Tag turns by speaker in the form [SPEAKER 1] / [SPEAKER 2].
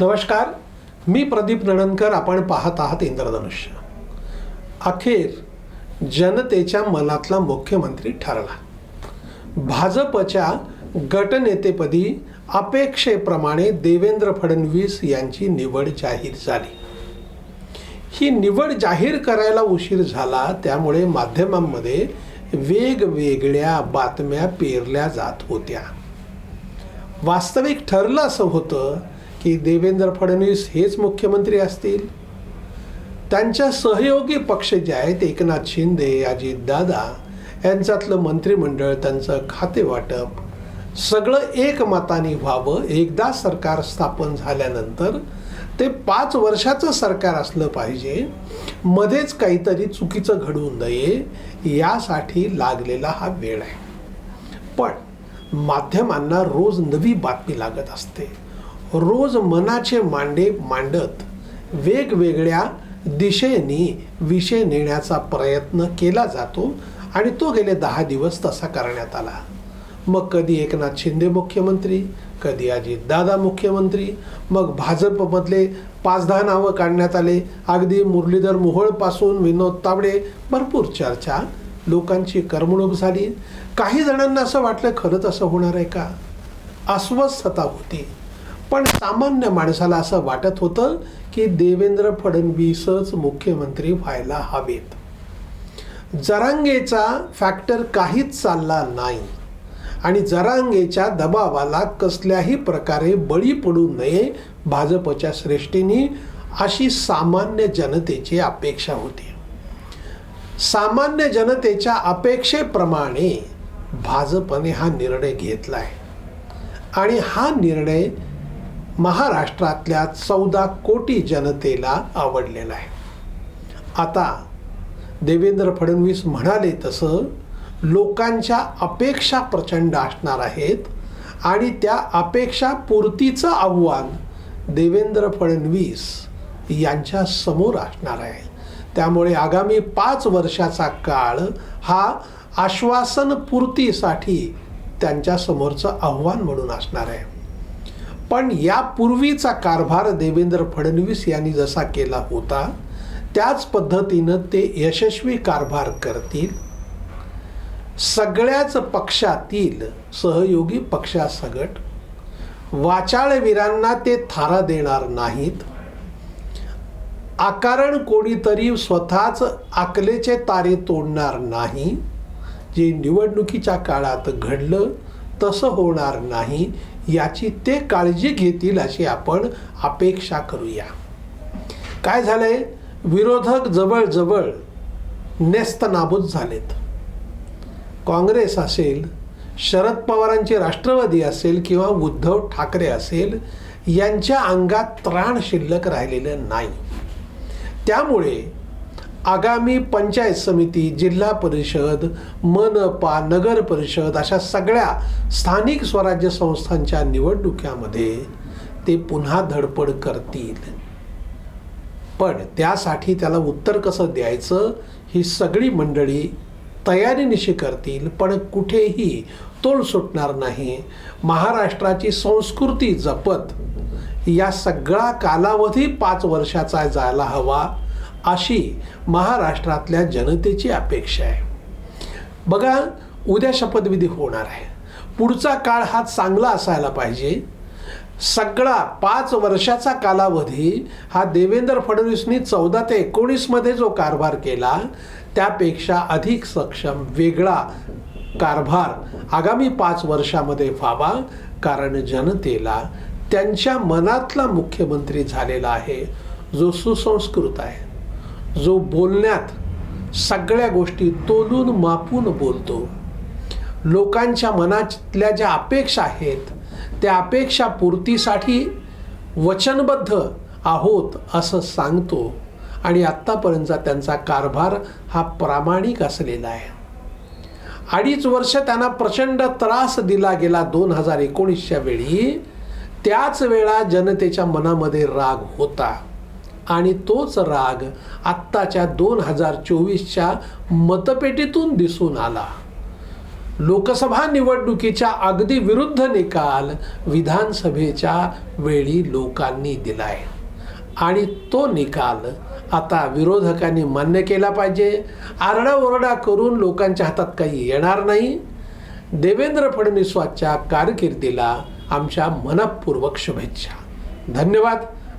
[SPEAKER 1] नमस्कार मी प्रदीप नणनकर आपण पाहत आहात इंद्रधनुष्य. अखेर जनतेच्या मनातला मुख्यमंत्री ठरला. भाजपच्या गटनेतेपदी अपेक्षेप्रमाणे देवेंद्र फडणवीस यांची निवड जाहीर झाली. ही निवड जाहीर करायला उशीर झाला त्यामुळे माध्यमांमध्ये वेगवेगळ्या बातम्या पेरल्या जात होत्या. वास्तविक ठरलं असं होतं की देवेंद्र फडणवीस हेच मुख्यमंत्री असतील? त्यांच्या सहयोगी पक्ष जे आहेत एकनाथ शिंदे अजितदादा यांच्यातलं मंत्रिमंडळ त्यांचं खाते वाटप सगळं एकमताने व्हावं. एकदा सरकार स्थापन झाल्यानंतर ते पाच वर्षाचं सरकार असलं पाहिजे. मध्येच काहीतरी चुकीचं घडू नये यासाठी लागलेला हा वेळ आहे. पण माध्यमांना रोज नवी बातमी लागत असते. रोज मनाचे मांडे मांडत वेगवेगळ्या दिशेने विषय नेण्याचा प्रयत्न केला जातो आणि तो गेले दहा दिवस तसा करण्यात आला. मग कधी एकनाथ शिंदे मुख्यमंत्री कधी अजितदादा मुख्यमंत्री मग भाजपमधले पाच दहा नावं काढण्यात आले. अगदी मुरलीधर मोहोळपासून विनोद तावडे भरपूर चर्चा लोकांची करमणूक झाली. काही जणांना असं वाटलं खरंच असं होणार आहे का? अस्वस्थता होती. पण सामान्य माणसाला असं वाटत होतं की देवेंद्र फडणवीसच मुख्यमंत्री व्हायला हवेत. जरांगेचा फॅक्टर काहीच चालला नाही आणि जरांगेच्या दबावाला कसल्याही प्रकारे बळी पडू नये भाजपच्या श्रेष्ठींनी अशी सामान्य जनतेची अपेक्षा होती. सामान्य जनतेच्या अपेक्षेप्रमाणे भाजपने हा निर्णय घेतला आहे आणि हा निर्णय महाराष्ट्रातल्या चौदा कोटी जनतेला आवडलेला आहे. आता देवेंद्र फडणवीस म्हणाले तसं लोकांच्या अपेक्षा प्रचंड असणार आहेत आणि त्या अपेक्षा पूर्तीचं आव्हान देवेंद्र फडणवीस यांच्या समोर असणार आहे. त्यामुळे आगामी पाच वर्षाचा काळ हा आश्वासन पूर्तीसाठी त्यांच्यासमोरचं आव्हान म्हणून असणार आहे. पण यापूर्वीचा कारभार देवेंद्र फडणवीस यांनी जसा केला होता त्याच पद्धतीनं ते यशस्वी कारभार करतील. सगळ्याच पक्षातील सहयोगी पक्षासगट वाचाळवीरांना ते थारा देणार नाहीत. आकारण कोणीतरी स्वतःच आकलेचे तारे तोडणार नाही. जे निवडणुकीच्या काळात घडलं तसं होणार नाही. याची ते काळजी घेतील अशी आपण अपेक्षा करूया. काय झालंय? विरोधक जवळजवळ नेस्तनाबूत झालेत. काँग्रेस असेल शरद पवारांची राष्ट्रवादी असेल किंवा उद्धव ठाकरे असेल यांच्या अंगात त्राण शिल्लक राहिलेलं नाही. त्यामुळे आगामी पंचायत समिती जिल्हा परिषद मनपा नगर परिषद अशा सगळ्या स्थानिक स्वराज्य संस्थांच्या निवडणुक्यामध्ये ते पुन्हा धडपड करतील. पण त्यासाठी त्याला उत्तर कसं द्यायचं ही सगळी मंडळी तयारीनिशी करतील पण कुठेही तोल सुटणार नाही. महाराष्ट्राची संस्कृती जपत या सगळा कालावधी पाच वर्षाचा जायला हवा. अशी महाराष्ट्रातल्या जनतेची अपेक्षा आहे. बघा उद्या शपथविधी होणार आहे. पुढचा काळ हा चांगला असायला पाहिजे. सगळा पाच वर्षाचा कालावधी हा देवेंद्र फडणवीसनी चौदा ते एकोणीसमध्ये जो कारभार केला त्यापेक्षा अधिक सक्षम वेगळा कारभार आगामी पाच वर्षामध्ये व्हावा कारण जनतेला त्यांच्या मनातला मुख्यमंत्री झालेला आहे जो सुसंस्कृत आहे. जो बोलण्यात सगळ्या गोष्टी तोलून मापून बोलतो. लोकांच्या मनातल्या ज्या अपेक्षा आहेत त्या अपेक्षा पूर्तीसाठी वचनबद्ध आहोत असं सांगतो. आणि आत्तापर्यंतचा त्यांचा कारभार हा प्रामाणिक असलेला आहे. अडीच वर्ष त्यांना प्रचंड त्रास दिला गेला दोन हजार एकोणीसच्या वेळी. त्याच वेळा जनतेच्या मनामध्ये राग होता. आणि तोच राग आत्ताच्या दोन हजार चोवीसच्या मतपेटीतून दिसून आला. लोकसभा निवडणुकीच्या अगदी विरुद्ध निकाल विधानसभेच्या वेळी लोकांनी दिलाय. आणि तो निकाल आता विरोधकांनी मान्य केला पाहिजे. आरडाओरडा करून लोकांच्या हातात काही येणार नाही. देवेंद्र फडणवीसांच्या कारकिर्दीला आमच्या मनपूर्वक शुभेच्छा. धन्यवाद.